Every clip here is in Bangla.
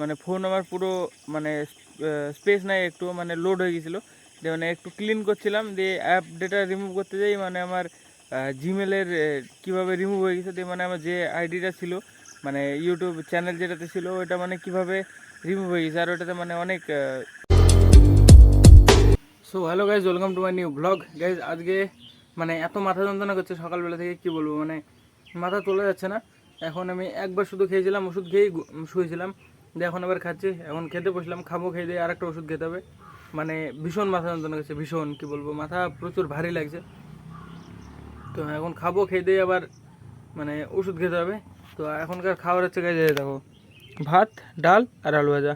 মানে ফোন আমার পুরো মানে স্পেস নাই, একটু মানে লোড হয়ে গেছিল। দিয়ে মানে একটু ক্লিন করছিলাম, দিয়ে অ্যাপ ডেটা রিমুভ করতে যাই মানে আমার জিমেলের কীভাবে রিমুভ হয়ে গেছে, দিয়ে মানে আমার যে আইডিটা ছিল মানে ইউটিউব চ্যানেল যেটাতে ছিল ওটা মানে কীভাবে রিমুভ হয়ে গেছে, আর ওটাতে মানে অনেক so hello guys welcome to my new blog guys আজকে মানে এত মাথা যন্ত্রণা করছে সকালবেলা থেকে, কি বলব? মানে মাথা তোলা যাচ্ছে না। এখন আমি একবার শুধু খেয়েছিলাম, ওষুধ খেয়েই শুয়েছিলাম। দিয়ে এখন আবার খাচ্ছি। এখন খেতে বসলাম, খাব, খেয়ে দিয়ে আর একটা ওষুধ খেতে হবে। মানে ভীষণ মাথা যন্ত্রণা করছে, ভীষণ, কি বলব, মাথা প্রচুর ভারী লাগছে। তো এখন খাব, খেয়ে দিয়ে আবার মানে ওষুধ খেতে হবে। তো এখনকার খাবার হচ্ছে এই দেখো, ভাত, ডাল আর আলু ভাজা।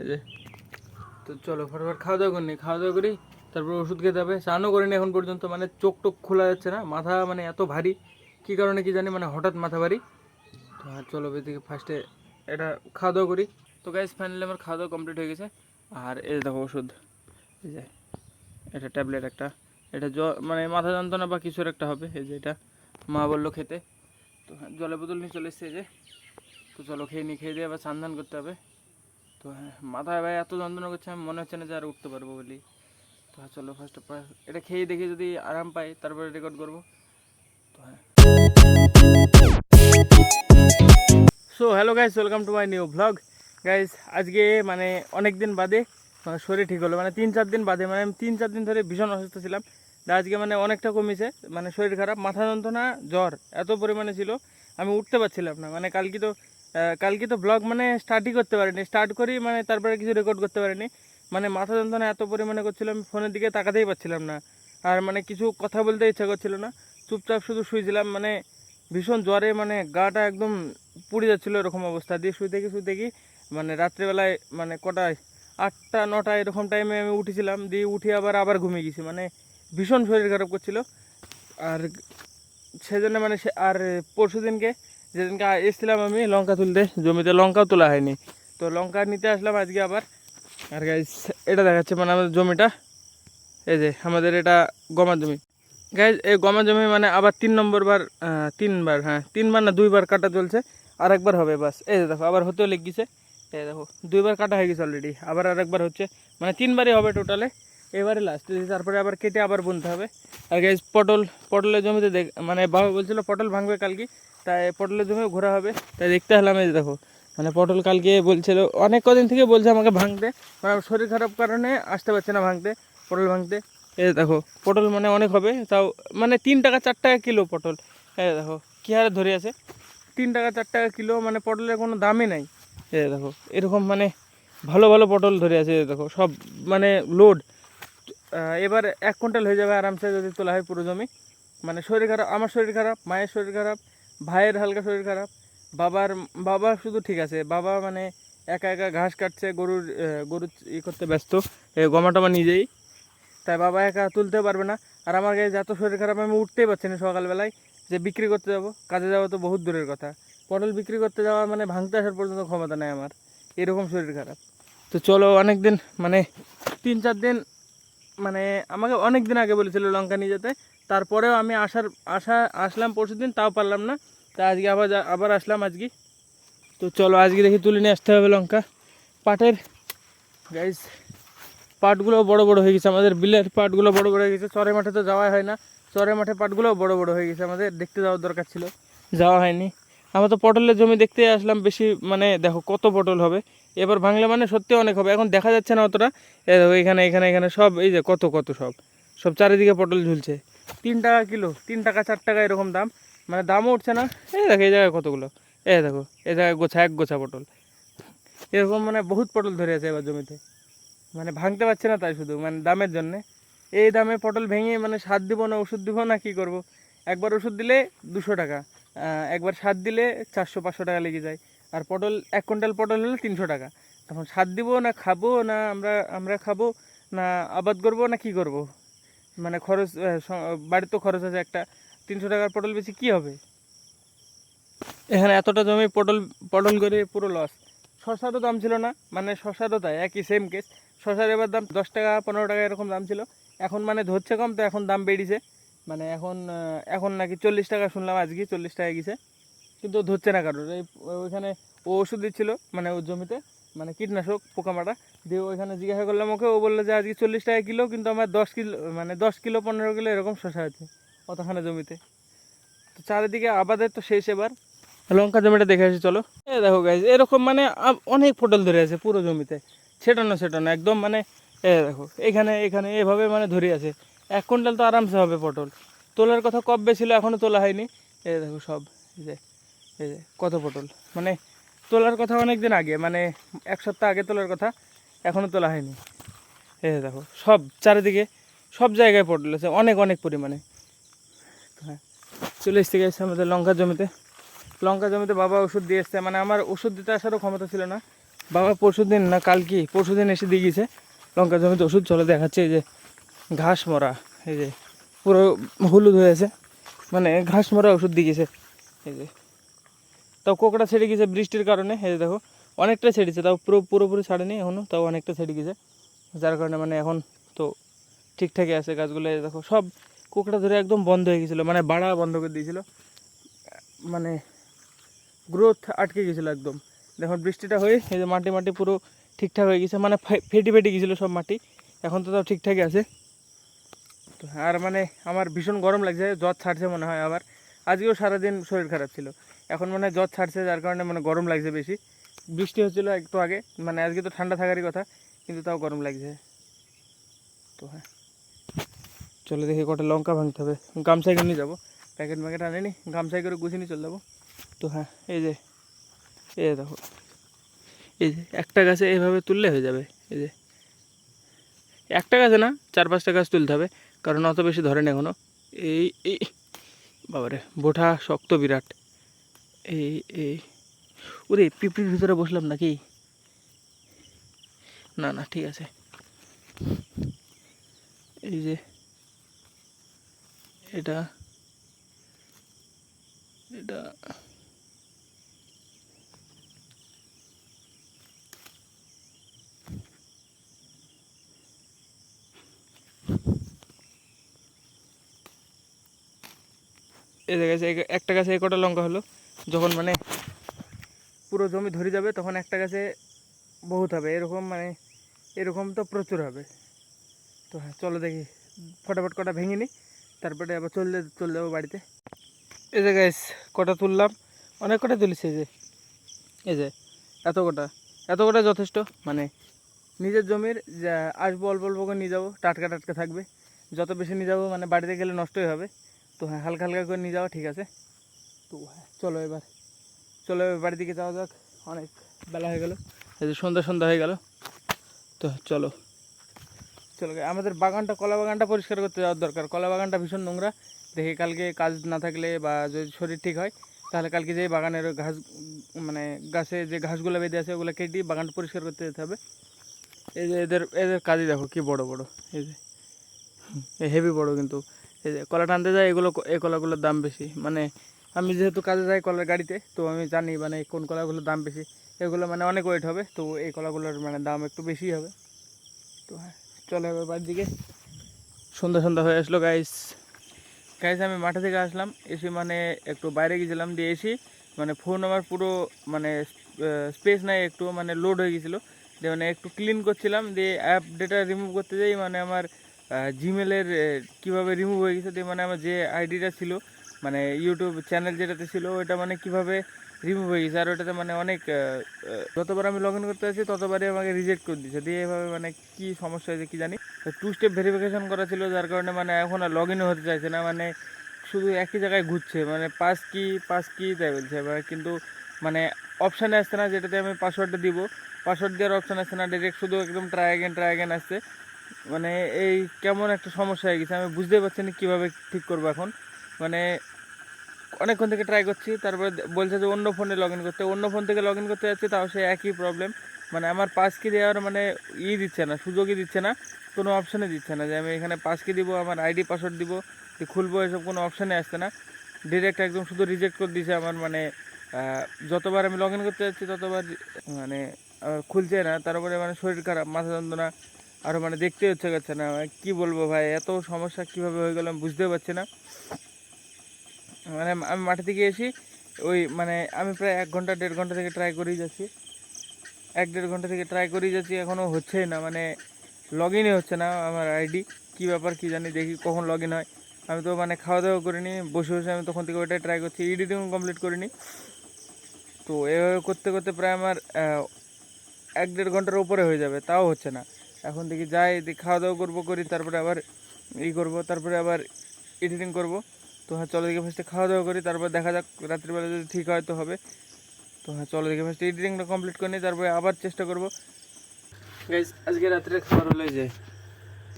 এই যে। তো চলো, ফটাফট খাওয়া দাওয়া করিনি খাওয়া দাওয়া করি, তারপর ওষুধ খেতে হবে। স্নানও করিনি এখন পর্যন্ত মানে চোখ টোক খোলা যাচ্ছে না, মাথা মানে এত ভারী, কী কারণে কি জানি মানে হঠাৎ মাথা ভারী। তো চলো, এদিকে ফার্স্টে এটা খাওয়া দাওয়া করি। তো গাইজ ফাইনালি আমার খাওয়া দাওয়া কমপ্লিট হয়ে গেছে। আর এই দেখো ওষুধ। এই যে এটা ট্যাবলেট একটা। এটা জ মানে মাথা যন্ত্রণা বা কিছুর একটা হবে। এই যে এটা মা বলল খেতে। তো হ্যাঁ, জলের বোতল নিয়ে চলে এসছে যে। তো চলো খেয়ে নিয়ে খেয়ে দিয়ে আবার স্নান করতে হবে। তো হ্যাঁ মাথায় ভাই এত যন্ত্রণা করছে আমি মনে হচ্ছে না যে আর উঠতে পারব বলি। তো হ্যাঁ, চলো ফার্স্ট এটা খেয়ে দেখে যদি আরাম পাই তারপরে রেকর্ড করব। তো হ্যাঁ। So hello guys welcome to my new blog guys আজকে মানে অনেক দিন বাদে মানে শরীর ঠিক হলো। মানে তিন চার দিন বাদে মানে আমি তিন চার দিন ধরে ভীষণ অসুস্থ ছিলাম। আজকে মানে অনেকটা কমেছে মানে শরীর খারাপ, মাথা যন্ত্রণা, জ্বর, এত পরিমাণে ছিল। আমি উঠতে পারছিলাম না। মানে কালকে তো কালকে তো ব্লগ মানে স্টার্টই করতে পারিনি। স্টার্ট করি মানে তারপরে কিছু রেকর্ড করতে পারিনি। মানে মাথা যন্ত্রণা এত পরিমাণে করছিল আমি ফোনের দিকে তাকাতেই পারছিলাম না। আর মানে কিছু কথা বলতে ইচ্ছা করছিল না। চুপচাপ শুধু শুয়েছিলাম। মানে ভীষণ জ্বরে মানে গাটা একদম পুড়ে যাচ্ছিল এরকম অবস্থা। দিয়ে শুয়ে থেকে শুয়ে থেকে মানে রাত্রেবেলায় মানে কটায় আটটা, নটা এরকম টাইমে আমি উঠেছিলাম। দিয়ে উঠে আবার আবার ঘুমিয়ে গেছি। মানে ভীষণ শরীর খারাপ করছিল। আর সেজন্য মানে আর পরশু দিনকে যেদিনকে এসেছিলাম আমি লঙ্কা তুলতে, জমিতে লঙ্কাও তোলা হয়নি। তো লঙ্কা নিতে আসলাম আজকে আবার। আর গাইজ এটা দেখাচ্ছে মানে আমাদের জমিটা। এই যে, আমাদের এটা গমার জমি। গাইজ এই গমা জমি মানে আবার তিন নম্বর বার তিনবার হ্যাঁ তিনবার না দুইবার কাটা চলছে আর একবার হবে বাস। এই দেখো, আবার হতেও লেগেছে এই দেখো, দুইবার কাটা হয়ে গেছে অলরেডি আবার আর একবার হচ্ছে। মানে তিনবারই হবে টোটালে এবারে লাস্ট তারপরে আবার কেটে আবার বুনতে হবে। আর গাইজ পটল, পটলের জমিতে দেখ মানে বাবা বলছিল পটল ভাঙবে কালকে, তাই পটলের জমিও ঘোরা হবে। তাই দেখতে হলাম এই দেখো মানে পটল কালকে বলছিল, অনেক কদিন থেকে বলছে আমাকে ভাঙতে মানে শরীর খারাপ কারণে আসতে পারছে না ভাঙতে, পটল ভাঙতে। এই দেখো, পটল মানে অনেক হবে, তাও মানে তিন টাকা চার টাকা কিলো পটল। এই দেখো, কী হারে ধরে আছে? তিন টাকা চার টাকা কিলো মানে পটলের কোনো দামই নাই। এই দেখো, এরকম মানে ভালো ভালো পটল ধরে আছে দেখো, সব মানে লোড এবার এক কুইন্টাল হয়ে যাবে আরামসে যদি তোলা হয় পুরো জমি। মানে শরীর খারাপ, আমার শরীর খারাপ, মায়ের শরীর খারাপ, ভাইয়ের হালকা শরীর খারাপ, বাবার, বাবা শুধু ঠিক আছে, বাবা মানে একা একা ঘাস কাটছে, গরুর গরুর ই করতে ব্যস্ত এ গমা টমা নিজেই। তাই বাবা একা তুলতে পারবে না। আর আমার গায়ে যত শরীর খারাপ, আমি উঠতেই পারছি না সকালবেলায় যে বিক্রি করতে যাব। কাজে যাওয়া তো বহুত দূরের কথা। পটল বিক্রি করতে যাওয়া মানে ভাঙতে আসার পর্যন্ত ক্ষমতা নেই আমার। এরকম শরীর খারাপ। তো চলো অনেক দিন মানে তিন চার দিন মানে আমাকে অনেক দিন আগে বলেছিল লঙ্কা নিয়ে যেতে। তারপরেও আমি আসার, আসা, আসলাম পরশু দিন, তাও পারলাম না। তা আজকে আবার আবার আসলাম আজকে। তো চলো আজকে দেখি তুলে নিয়ে আসতে হবে লঙ্কা। পাটের গাইজ পাটগুলো বড় বড় হয়ে গেছে। আমাদের বিলের পাটগুলো বড় বড় হয়ে গেছে। চরে মাঠে তো যাওয়াই হয় না। চরে মাঠে পাটগুলো বড় বড় হয়ে গেছে। আমাদের দেখতে যাওয়ার দরকার ছিল। যাওয়া হয়নি। আমরা তো পটলের জমি দেখতে আসলাম বেশি মানে দেখো কত পটল হবে। এবার ভাঙলে মানে সত্যি অনেক হবে। এখন দেখা যাচ্ছে না অতটা। এ এখানে এখানে এখানে সব, এই যে কত কত সব। সব চারিদিকে পটল ঝুলছে। তিন টাকা কিলো, তিন টাকা, চার টাকা এরকম দাম। মানে দামও উঠছে না। এই দেখো, এই জায়গায় কতগুলো। এই দেখো, এই জায়গায় গোছা, এক গোছা পটল। এরকম মানে বহুত পটল ধরে আছে এবার জমিতে। মানে ভাঙতে পারছে না তাই শুধু মানে দামের জন্যে। এই দামে পটল ভেঙে মানে সার দিব না, ওষুধ দিব না, কি করব? একবার ওষুধ দিলে দুশো টাকা একবার সার দিলে চারশো, পাঁচশো টাকা লেগে যায়। আর পটল, এক কুইন্টাল পটল হলে তিনশো টাকা। তখন সার দিব না, খাব না, আমরা আমরা খাব না, আবাদ করব না, কি করব? মানে খরচ বাড়ির তো খরচ আছে একটা। তিনশো টাকার পটল বেশি কি হবে? এখানে এতটা জমি পটল পটল করে পুরো লস শশারও দাম ছিল না মানে শশারও তাই, একই সেম কেস শশার এবার দাম দশ টাকা, পনেরো টাকা এরকম দাম ছিল। এখন মানে ধরছে কম, তো এখন দাম বেড়েছে। মানে এখন এখন নাকি চল্লিশ টাকা শুনলাম আজকে, চল্লিশ টাকা গেছে। কিন্তু ধরছে না কারোর। এই, ওইখানে ও ওষুধ দিচ্ছিল মানে ওর জমিতে মানে কীটনাশক পোকামারা দিয়ে ওইখানে জিজ্ঞাসা করলাম ওকে, ও বলল যে আজকে চল্লিশ টাকা কিলো, কিন্তু আমার দশ কিলো মানে দশ কিলো, পনেরো কিলো এরকম শশা আছে, অতখানে জমিতে। তো চারিদিকে আবাদের তো শেষ এবার। লঙ্কা জমিটা দেখে আসি, চলো। এ দেখো গাইজ এরকম মানে অনেক পটল ধরে আছে পুরো জমিতে। ছেটানো ছেটানো একদম মানে এ দেখো, এখানে এখানে, এভাবে মানে ধরে আছে। এক কুইন্টাল তো আরামসে হবে পটল। তোলার কথা কবে ছিল এখনও তোলা হয়নি। এই দেখো সব যে, এই যে, কত পটল। মানে তোলার কথা অনেক দিন আগে মানে এক সপ্তাহ আগে তোলার কথা এখনও তোলা হয়নি। এই দেখো, সব চারিদিকে, সব জায়গায় পটল আছে, অনেক অনেক পরিমাণে। হ্যাঁ চলে এসতে গেছে আমাদের লঙ্কা জমিতে। লঙ্কা জমিতে বাবা ওষুধ দিয়ে এসছে মানে আমার ওষুধ দিতে আসারও ক্ষমতা ছিল না। বাবা পরশু দিন না কাল কি পরশু দিন এসে দিয়ে লঙ্কা জমিতে ওষুধ চলে দেখাচ্ছে, এই যে ঘাস মরা, এই যে পুরো হলুদ হয়ে আছে মানে ঘাস মরা ওষুধ দিয়ে এই যে। তাও কোকড়া ছেড়ে গেছে বৃষ্টির কারণে, এই যে দেখো, অনেকটা ছেড়েছে, তাও পুরো পুরোপুরি ছাড়েনি এখনও তাও অনেকটা ছেড়ে গেছে যার কারণে মানে এখন তো ঠিকঠাকই আছে গাছগুলো দেখো, সব কোকড়া ধরে একদম বন্ধ হয়ে গেছিল মানে বাড়া বন্ধ করে দিয়েছিল মানে গ্রোথ আটকে গেছিল একদম। দেখুন, বৃষ্টিটা হয়ে এই যে মাটি মাটি পুরো ঠিকঠাক হয়ে গেছে মানে ফেটে ফেটে গেছিল সব মাটি। এখন তো তাও ঠিকঠাকই আছে। তো আর মানে আমার ভীষণ গরম লাগছে, জ্বর ছাড়ছে মনে হয় আবার। আজকেও সারাদিন শরীর খারাপ ছিল। এখন মানে জ্বর ছাড়ছে, যার কারণে মানে গরম লাগছে বেশি। বৃষ্টি হচ্ছিল একটু আগে মানে আজকে তো ঠান্ডা থাকারই কথা, কিন্তু তাও গরম লাগছে। তো হ্যাঁ। চলে দেখি কটা লঙ্কা ভাঙতে হবে। গামছাই নিয়ে যাব। প্যাকেট ম্যাকেট আনেনি গামছাই করে গুছিয়ে নিয়ে চলে যাব। তো হ্যাঁ এই যে এই যে দেখো। এই যে একটা গাছে এইভাবে তুললে হয়ে যাবে। এই যে একটা গাছে না, চার পাঁচটা গাছ তুলতে হবে, কারণ অত বেশি ধরে না এখনও। এই এই, বাবারে, বোঠা শক্ত বিরাট। এই এই, ওরে, পিঁপড়ির ভিতরে বসলাম নাকি? না না, ঠিক আছে। এই যে এটা এটা এই গাছে, একটা গাছে এই কটা লঙ্কা হলো? যখন মানে পুরো জমি ধরে যাবে, তখন একটা গাছে বহুত হবে। এরকম মানে এরকম তো প্রচুর হবে। তো হ্যাঁ চলো দেখি। ফটাফট কটা ভেঙে নিই, তারপরে আবার চললে চলে যাব বাড়িতে। এই যে গাইস কটা তুললাম। অনেক কটা তুলেছে এই যে। এই যে, এত কটা। এত কটা যথেষ্ট। মানে নিজের জমির আসব, অল্প অল্প করে নিয়ে যাব। টাটকা টাটকা থাকবে। যত বেশি নিয়ে যাব মানে বাড়িতে গেলে নষ্টই হবে। তো হ্যাঁ হালকা হালকা করে নিয়ে যাওয়া, ঠিক আছে? তো হ্যাঁ চলো এবার। চলো এবার বাড়ির দিকে যাওয়া যাক। অনেক বেলা হয়ে গেল। এই যে সন্ধ্যা সন্ধ্যা হয়ে গেল। তো চলো। চলো, আমাদের বাগানটা, কলা বাগানটা পরিষ্কার করতে যাওয়ার দরকার। কলা বাগানটা ভীষণ নোংরা। দেখি কালকে কাজ না থাকলে বা যদি শরীর ঠিক হয়, তাহলে কালকে যে বাগানের ঘাস মানে গাছে যে ঘাসগুলো বেঁধে আছে, ওগুলো কেটে বাগানটা পরিষ্কার করতে যেতে হবে। এই যে এদের এদের কাজই দেখো, কি বড় বড়। এই যে হেভি বড় কিন্তু। এই যে কলা টানতে যায় এগুলো এই কলাগুলোর দাম বেশি। মানে আমি যেহেতু কাজে যাই কলার গাড়িতে, তো আমি জানি মানে কোন কলাগুলোর দাম বেশি। এগুলো মানে অনেক ওয়েট হবে, তো এই কলাগুলোর মানে দাম একটু বেশি হবে। তো হ্যাঁ চলো এবার বাড়ির দিকে। সন্ধ্যা সন্ধ্যা হয়ে আসলো গাইস গাইস আমি মাঠে থেকে আসলাম, এসে মানে একটু বাইরে গেছিলাম দিয়ে এসে মানে ফোন আমার পুরো মানে স্পেস নাই, একটু মানে লোড হয়ে গেছিল। দিয়ে মানে একটু ক্লিন করছিলাম, দিয়ে অ্যাপ ডেটা রিমুভ করতে যাই মানে আমার জিমেলের কীভাবে রিমুভ হয়ে গেছে মানে আমার যে আইডিটা ছিল মানে ইউটিউব চ্যানেল যেটাতে ছিল ওটা মানে কীভাবে রিমুভ হয়ে গেছে, আর ওটাতে মানে অনেক যতবার আমি লগ ইন করতে আসি, ততবারই আমাকে রিজেক্ট করে দিচ্ছে দিয়ে এভাবে মানে কি সমস্যা হয়েছে কি জানি? টু স্টেপ ভেরিফিকেশন করা ছিল, যার কারণে মানে এখন আর লগ ইনও হতে চাইছে না মানে শুধু একই জায়গায় ঘুরছে মানে পাস কি পাস কি তাই বলছে, এবার কিন্তু মানে অপশানে আসছে না, যেটাতে আমি পাসওয়ার্ডটা দিব পাসওয়ার্ড দেওয়ার অপশান আসছে না ডাইরেক্ট শুধু একদম ট্রাই অ্যাগেন ট্রাই অ্যাগেন আসছে মানে এই কেমন একটা সমস্যা হয়ে গেছে, আমি বুঝতেই পারছি না কীভাবে ঠিক করব এখন। মানে অনেকক্ষণ থেকে ট্রাই করছি, তারপরে বলছে যে অন্য ফোনে লগ ইন করতে। অন্য ফোন থেকে লগ ইন করতে যাচ্ছি, তাও সে একই প্রবলেম মানে আমার পাস কি দেওয়ার মানে ই দিচ্ছে না, সুযোগই দিচ্ছে না, কোনো অপশানে দিচ্ছে না যে আমি এখানে পাস কি দিব, আমার আইডি পাসওয়ার্ড দিব, যে খুলবো এসব কোনো অপশানে আসছে না। ডিরেক্ট একদম শুধু রিজেক্ট করে দিয়েছে আমার মানে যতবার আমি লগ ইন করতে যাচ্ছি, ততবার মানে খুলছে না। তারপরে মানে শরীর খারাপ, মাথা যন্ত্রণা আরও মানে দেখতে হচ্ছে করছে না কি বলব ভাই, এত সমস্যা কীভাবে হয়ে গেল আমি বুঝতেও পারছি না। মানে আমি মাঠে থেকে এসি ওই মানে আমি প্রায় এক ঘণ্টা, দেড় ঘণ্টা থেকে ট্রাই করেই যাচ্ছি। এক, দেড় ঘণ্টা থেকে ট্রাই করেই যাচ্ছি এখনও হচ্ছেই না মানে লগ ইনই হচ্ছে না আমার আইডি কি ব্যাপার কী জানি, দেখি কখন লগ ইন হয়। আমি তো মানে খাওয়া দাওয়া করিনি, বসে বসে আমি তখন থেকে ওইটাই ট্রাই করছি এডিটিং কমপ্লিট করিনি। তো এভাবে করতে করতে প্রায় আমার এক, দেড় ঘণ্টার উপরে হয়ে যাবে, তাও হচ্ছে না। এখন দেখি যাই, দেখি খাওয়া দাওয়া করব, করি, তারপরে আবার ই করব, তারপরে আবার এডিটিং করব। তো হ্যাঁ চলো দেখি ফার্স্টে খাওয়া দাওয়া করি, তারপর দেখা যাক, রাত্রিবেলা যদি ঠিক হয় তো হবে। তো হ্যাঁ চলো দেখি ফার্স্টে এডিটিংটা কমপ্লিট করে নিই, তারপরে আবার চেষ্টা করব। আজকে রাত্রে খাবার হলে যে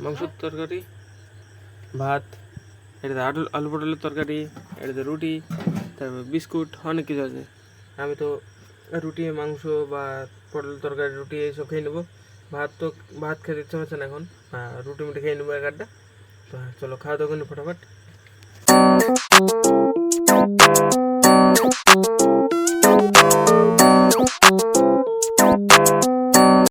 মাংসের তরকারি, ভাত এটাতে আলু আলু পটলের তরকারি এটাতে রুটি, তারপর বিস্কুট, অনেক কিছু আছে। আমি তো রুটি, মাংস বা পটল তরকারি, রুটি, এইসব খেয়ে নেব। ভাত তো ভাত খেতে ইচ্ছা হচ্ছে না এখন। হ্যাঁ রুটি মুটি খেয়ে নেব এক তো চলো, খাওয়া দাওয়া করি ফটাফট।